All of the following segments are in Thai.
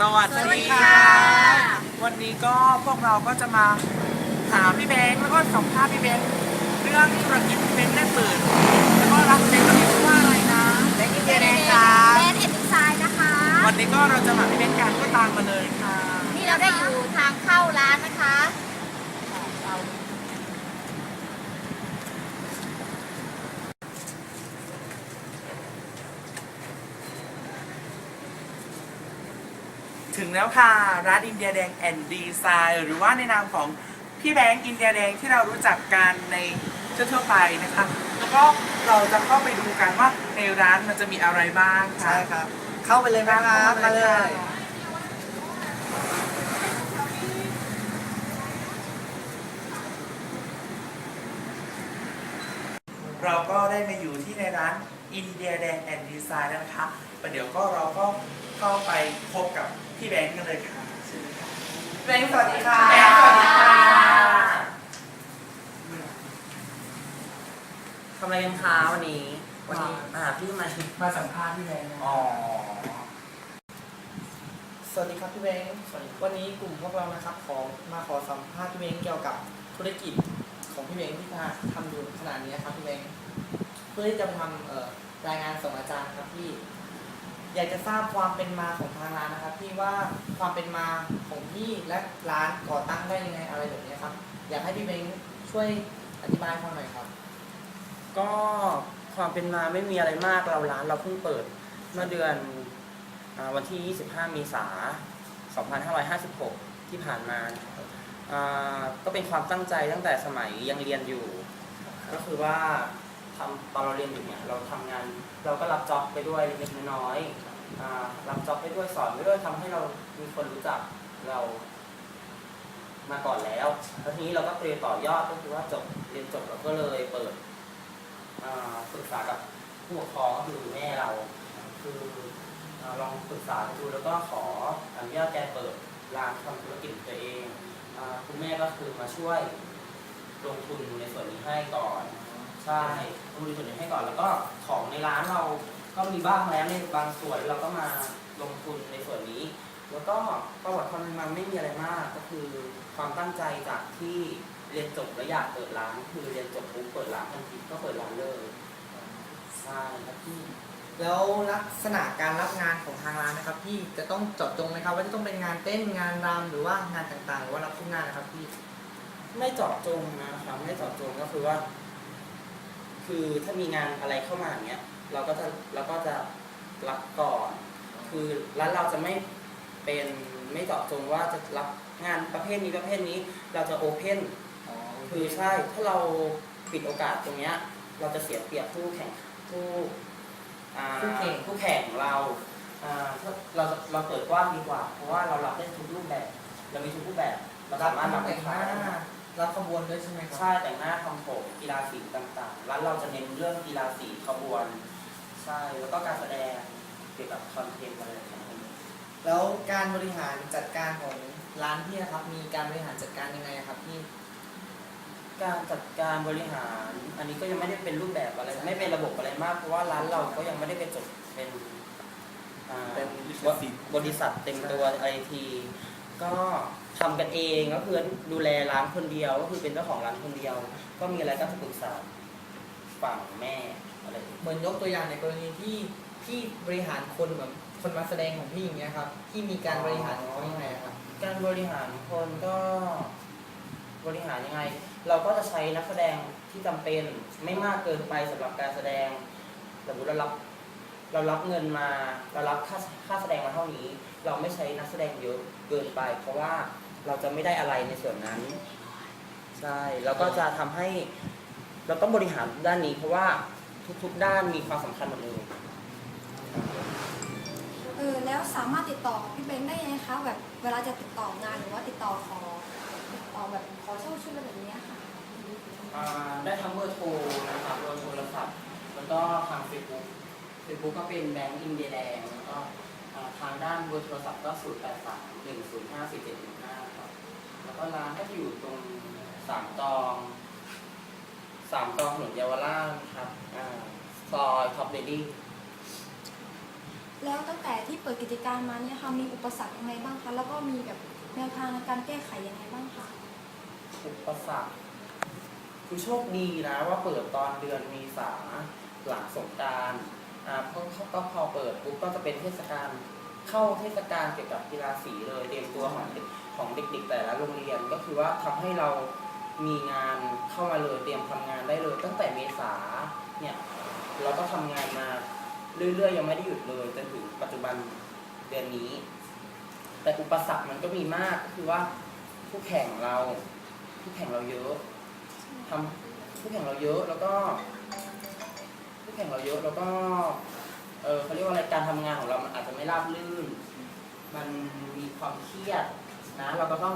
สวัสสวัสดีดีค่ะ วันนี้ก็พวกเราก็จะมาหาพี่แบงค์แล้วก็สัมภาษณ์พี่แบงค์เรื่องธุรกิจเป็นได้เปิดแล้วก็รับเซ็นกับชื่อว่าอะไรนะแบงค์อินเดียแดงค่ะแดนเอ็ดดีไซน์นะคะ วันนี้ก็เราจะมาพี่แบงค์กันก็ตามมาเลยค่ะ นี่เราได้อยู่ทางเข้าร้านนะคะ แล้วค่ะ ร้านอินเดียแดงแอนด์ดีไซน์หรือว่าในนามของพี่แบงค์อินเดียแดงที่เรารู้จักกันในทั่วๆไปนะคะแล้วก็เราจะเข้าไปดูกันว่าในร้านมันจะมีอะไรบ้างค่ะใช่ครับ เข้าไปเลยไหมครับมาเลย เราก็ได้มาอยู่ที่ในร้านอินเดียแดงแอนด์ดีไซน์แล้วนะคะประเดี๋ยวก็เราก็เข้าไปพบกับ พี่แบงค์กันเลยค่ะเชิญค่ะพี่แบงค์สวัสดีค่ะแบงค์สวัสดีค่ะทำอะไรกันคะวันนี้ วันนี้มาหาพี่ไหมมาสัมภาษณ์พี่แบงค์นะอ๋อ สวัสดีครับพี่เบ้งวันนี้กลุ่มพวกเรานะครับขอมาขอสัมภาษณ์พี่เบ้งเกี่ยวกับธุรกิจของพี่เบ้งที่ทำอยู่ขนาดนี้ครับพี่เบ้งเพื่อที่จะทำเอ่อรายงานส่งอาจารย์ครับพี่ อยากจะทราบความเป็นมาของทางร้านนะครับพี่ว่าความเป็นมาของพี่และร้านก่อตั้งได้ยังไงอะไรแบบนี้ครับ อยากให้พี่เบ้งช่วยอธิบายฟังหน่อยครับ ก็ความเป็นมาไม่มีอะไรมากเราร้านเราเพิ่งเปิดเมื่อเดือนอาวันที่ 25 เมษายน 2556 ที่ผ่านมาอ่าก็เป็นความตั้งใจตั้งแต่สมัยยังเรียนอยู่ ก็คือว่า ทำตอนเราเรียนอยู่เนี่ยเราทำงาน เราก็รับจ็อบไปด้วยเล็กน้อยรับจ็อบไปด้วยสอนไปด้วยทำให้เรามีคนรู้จักเรามาก่อนแล้วแล้วทีนี้เราก็เตรียมต่อยอดก็คือว่าจบเรียนจบเราก็เลยเปิดปรึกษากับผู้ปกครองก็คือแม่เรา คืออลองปรึกษาดูแล้วก็ขออนุญาตแกเปิดร้านทำธุรกิจตัวเองอคุณแม่ก็คือมาช่วยลงทุนในส่วนนี้ให้ก่อน ใช่ลงทุนในส่วนนี้ให้ก่อนแล้วก็ของในร้านเราก็มีบ้างแล้วในบางส่วนเราก็มาลงทุนในส่วนนี้ แล้วก็ประวัติความเป็นมาไม่มีอะไรมาก ก็คือความตั้งใจจากที่เรียนจบแล้วอยากเปิดร้าน คือเรียนจบปุ๊บเปิดร้านทันทีก็เปิดร้านเลยใช่ครับพี่แล้วลักษณะการรับงานของทางร้านนะครับพี่จะต้องเจาะจงไหมครับว่าจะต้องเป็นงานเต้นงานรำหรือว่างานต่างๆหรือว่ารับทุกงานนะครับพี่ไม่เจาะจงนะครับไม่เจาะจงก็คือว่า คือถ้ามีงานอะไรเข้ามาอย่างเงี้ยเราก็จะเราก็จะรับก่อน คือร้านเราจะไม่เป็นไม่เจาะจงว่าจะรับงานประเภทนี้ประเภทนี้เราจะโอเพนคือใช่ถ้าเราปิดโอกาสตรงเนี้ยเราจะเสียเปรียบผู้แข่งผู้อ่าคู่แข่งคู่แข่งเราอ่าถ้าเราเราเปิดกว้างดีกว่า เพราะว่าเรารับได้ทุกรูปแบบ เรามีทุกรูปแบบ เรารับสามารถรับแต่ลูงกหค้าน้าได้ รับขบวนด้วยใช่ไหมครับ ใช่แต่งหน้าทำผมกีฬาสีต่างๆ ร้านเราจะเน้นเรื่องกีฬาสีขบวน ใช่ แล้วก็การแสดงเกี่ยวกับคอนเทนต์อะไรอย่างเงี้ยแล้วการบริหารจัดการของร้านพี่นะครับ มีการบริหารจัดการยังไงครับพี่ การจัดการบริหาร อันนี้ก็ยังไม่ได้เป็นรูปแบบอะไร ไม่เป็นระบบอะไรมาก เพราะว่าร้านเราก็ยังไม่ได้ไปจดเป็นอ่าเป็นลิขสิทธิ์บริษัทเต็มตัวไอที ก็ ทำกันเองก็คือดูแลร้านคนเดียว ก็คือเป็นเจ้าของร้านคนเดียว ก็มีอะไรก็จะปรึกษาฝั่งแม่อะไรอย่างเงี้ยเหมือนยกตัวอย่างในกรณีที่พี่บริหารคนแบบคนมาแสดงของพี่อย่างเงี้ยครับพี่มีการบริหารของเขายังไงครับ การบริหารคนก็บริหารยังไง เราก็จะใช้นักแสดงที่จำเป็นไม่มากเกินไปสำหรับการแสดงสมมติเรารับเรารับเงินมา เรารับค่าค่าแสดงมาเท่านี้ เราไม่ใช้นักแสดงเยอะเกินไป เพราะว่า เราจะไม่ได้อะไรในส่วนนั้น ใช่แล้วก็จะทำให้ เราต้องบริหารด้านนี้ เพราะว่าทุกๆด้านมีความสำคัญหมดเลยเออแล้วสามารถติดต่อพี่เบงได้ยังไงคะแบบเวลาจะติดต่องานหรือว่าติดต่อขอติดต่อแบบขอเช่าชุดอะไรแบบเนี้ยค่ะอ่าได้ทั้งเบอร์โทรนะครับเบอร์โทรศัพท์แล้วก็ทางเฟซบุ๊กเฟซบุ๊กก็เป็นแบงก์อินเดียแดงแล้วก็อ่าทางด้านเบอร์โทรศัพท์ก็0 8 3 1 0 5 4 7 1 5ครับ แล้วก็ร้านก็จะอยู่ตรงสามตองสามตองถนนเยาวราชครับอ่าซอยท็อปเดลี่แล้วตั้งแต่ที่เปิดกิจการมาเนี่ยค่ะมีอุปสรรคยังไงบ้างคะแล้วก็มีแบบแนวทางในการแก้ไขยังไงบ้างคะอุปสรรคคือโชคดีนะว่าเปิดตอนเดือนเมีษาหลังสงกรารอ่าเพราะก็พอเปิดปุ๊บก็จะเป็นเทศกาล เข้าเทศกาลเกี่ยวกับกีฬาสีเลยเตรียมตัวของเด็กของเด็กๆ แต่ละโรงเรียนก็คือว่าทำให้เรามีงานเข้ามาเลยเตรียมทำงานได้เลย ตั้งแต่เมษาเนี่ยเราก็ทำงานมาเรื่อยๆยังไม่ได้หยุดเลยจนถึงปัจจุบันเดือนนี้ แต่อุปสรรคมันก็มีมากก็คือว่าผู้แข่งเราผู้แข่งเราเยอะทำผู้แข่งเราเยอะแล้วก็ผู้แข่งเราเยอะแล้วก็ เออเขาเรียกว่าอะไรการทำงานของเรามันอาจจะไม่ราบรื่น มันมีความเครียดนะ เราก็ต้อง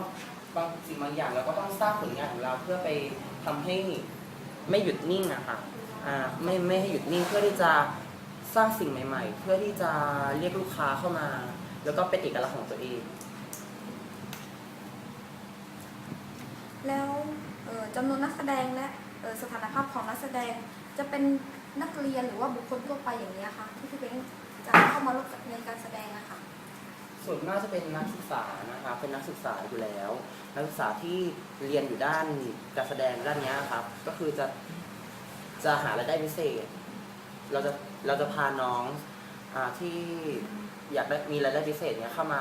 บางสิ่งบางอย่างเราก็ต้องสร้างผลงานของเราเพื่อไปทำให้ไม่หยุดนิ่งอะค่ะอ่าไม่ไม่ให้หยุดนิ่งเพื่อที่จะสร้างสิ่งใหม่ ๆ เพื่อที่จะเรียกลูกค้าเข้ามา แล้วก็เป็นเอกลักษณ์ของตัวเอง แล้วเอ่อจำนวนนักแสดงและเอ่อสถานภาพของนักแสดงจะเป็น นักเรียนหรือว่าบุคคลทั่วไปอย่างนี้ยค่ะที่พี่เบ้งจะเข้ามาร่วมในการแสดงอะค่ะส่วนมากจะเป็นนักศึกษานะคะเป็นนักศึกษาอยู่แล้ว นักศึกษาที่เรียนอยู่ด้านการแสดงด้านเนี้ยครับ ก็คือจะจะหารายได้พิเศษ เราจะเราจะพาน้องอาที่อยากได้มีรายได้พิเศษเนี้ยเข้ามา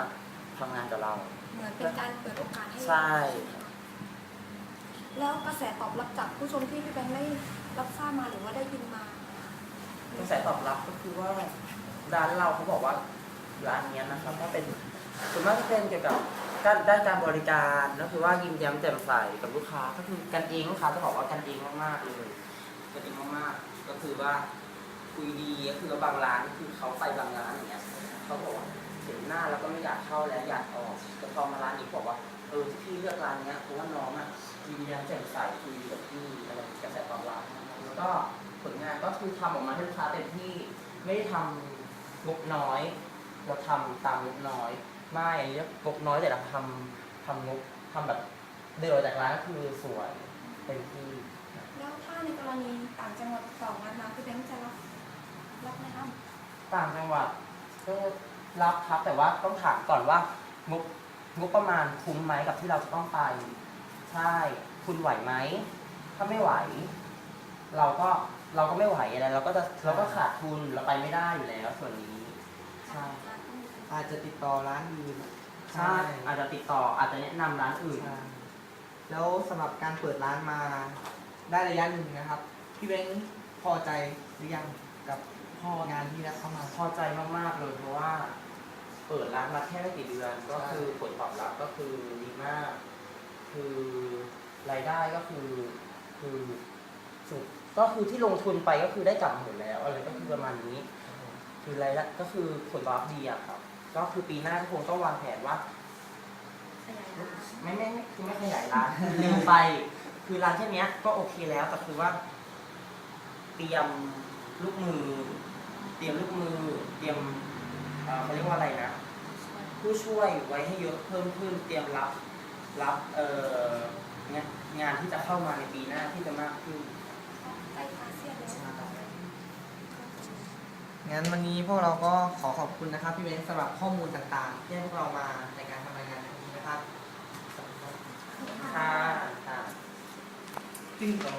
ทำงานกับเรา เหมือนเป็นการเปิดโอกาสให้ใช่แล้วกระแสตอบรับจากผู้ชมที่พี่แบงค์ได้รับทราบมาหรือว่าได้ยินมา กระแสตอบรับก็คือว่าร้านเราเขาบอกว่าร้านเนี้ยนะครับถ้าเป็นส่วนมากจะเป็นเกี่ยวกับการด้านการบริการก็คือว่ายิ้มแย้มแจ่มใสกับลูกค้าก็คือกันเองลูกค้าจะบอกว่ากันเองมากๆเลยกันเองมากๆก็คือว่าคุยดีก็คือบางร้านก็คือเขาไปบางร้านอย่างเงี้ยเขาบอกว่าเห็นหน้าแล้วก็ไม่อยากเข้าแล้วอยากออกแต่พอมาร้านนี้บอกว่าเออที่พี่เลือกร้านเนี้ยเพราะว่าน้องอะยิ้มแย้มแจ่มใสคุยกับพี่อะไรกระแสตอบรับแล้วก็ผลงานก็ คือทำออกมาให้ลูกค้าเต็มที่ไม่ได้ทำงบน้อย เราทำตามงบน้อย ไม่อันนี้งบน้อยแต่เราทำทำงบทำแบบเดินออกจากร้านก็คือสวยเต็มที่ แล้วถ้าในกรณีต่างจังหวัดต่องานมาพี่แบงค์จะรับรับไหมคะต่างจังหวัดก็รับครับแต่ว่าต้องถามก่อนว่างบงบประมาณคุ้มไหมกับที่เราจะต้องไปใช่คุณไหวไหม ถ้าไม่ไหว เราก็ เราก็ไม่ไหวอะไรเราก็จะเราก็ขาดทุนเราไปไม่ได้อยู่แล้วส่วนนี้ใช่อาจจะติดต่อร้านอื่นใช่อาจจะติดต่ออาจจะแนะนำร้านอื่น ใช่แล้วสำหรับการเปิดร้านมาได้ระยะหนึ่งนะครับ พี่เบ้งพอใจหรือยังกับพ่องานที่รับเข้ามา พอใจมากๆเลยเพราะว่า เปิดร้านมาแค่ไม่กี่เดือน ก็คือผลตอบรับก็คือดีมาก คือรายได้ก็คือคือสุด ก็คือที่ลงทุนไปก็คือได้กลับหมดแล้ว อะไรก็คือประมาณนี้ คือรายได้ก็คือผลตอบรับดีอะครับ ก็คือปีหน้าคงต้องวางแผนว่า ไม่ไม่ไม่คือไม่ขยายร้านเร็วไป คือร้านแค่เนี้ย ก็โอเคแล้วแต่คือว่า เตรียมลูกมือ เตรียมลูกมือ เตรียมเอ่อเขาเรียกว่าอะไรนะผู้ช่วยไว้ให้เยอะเพิ่มขึ้นเตรียมรับ รับเอ่องานงานที่จะเข้ามาในปีหน้าที่จะมากขึ้น งั้นวันนี้พวกเราก็ขอขอบคุณนะครับพี่เบ้งสำหรับข้อมูลต่างๆ ที่ให้พวกเรามาในการทำรายงานนวันนี้นะครับค่ะค่ะจริงเหรอ